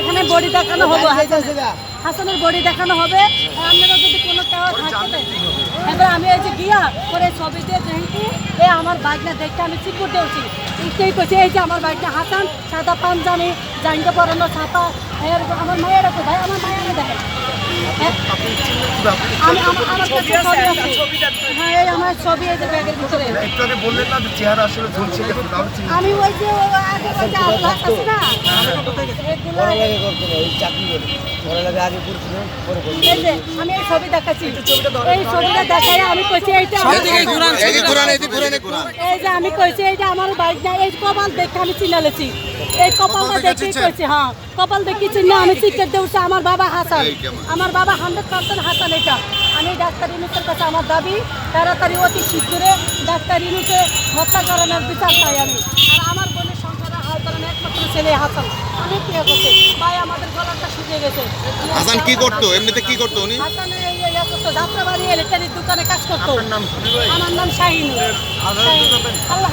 এখানে বডি দেখানো হবে হাসানের। বডি দেখানো হবে। আপনারা যদি কোনো কেউ থাকে এবার আমি এই যে গিয়া করে ছবি দিয়ে যেহেতু এ আমার বাইকটা দেখতে আমি চিকুর দিয়েছি এইটাই করছি এই যে আমার বাইকটা হাসান সাদা পাঞ্জামি জাঙ্গা পরানো ছাতা এর আমার মায়ের কোথায় আমার মায়ের দেখেন। হ্যাঁ? আমি আমার আমার কাছে ছবি আছে হ্যাঁ এই আমার ছবি এই যে ব্যাগের ভিতরে। একটু বললেন না চেহারা আসলে ঝুলছে দেখুন তাহলে চিনতে আমি ওই যে আগে ওই যে আল্লাহ আছে না? এই আমি এই ছবি দেখাচ্ছি। এই ছবিটা দেখাই আমি কইছি এইটা এই যে আমি কইছি এই যে আমার বাইক না এই কপাল দেখে আমি চিনালেছি এই কপালটা দেখে কইছি হ্যাঁ কপাল দেখে চিনি আমি চিকেট দেউছি আমার বাবা হাসান। আমার বাবা হান্ড্রেড পার্সেন্ট হাসান এটা। আমি ডাক্তার ইনুসের কাছে আমার দাবি তাড়াতাড়ি অতি শীঘ্রে ডাক্তার ইনুসে হত্যা করানোর বিচার চাই আমি। আর আমার বোনের সংসারে হাল করেন একমাত্র ছেলে হাসান। অনেক করছে ভাই আমাদের গলাটা শুকিয়ে গেছে। হাসান কি করতো? এমনিতে কি করতো উনি? হাসান যাত্রাবাড়ি দোকানে কাজ করতো। আমার নাম শাহিন। আল্লাহ।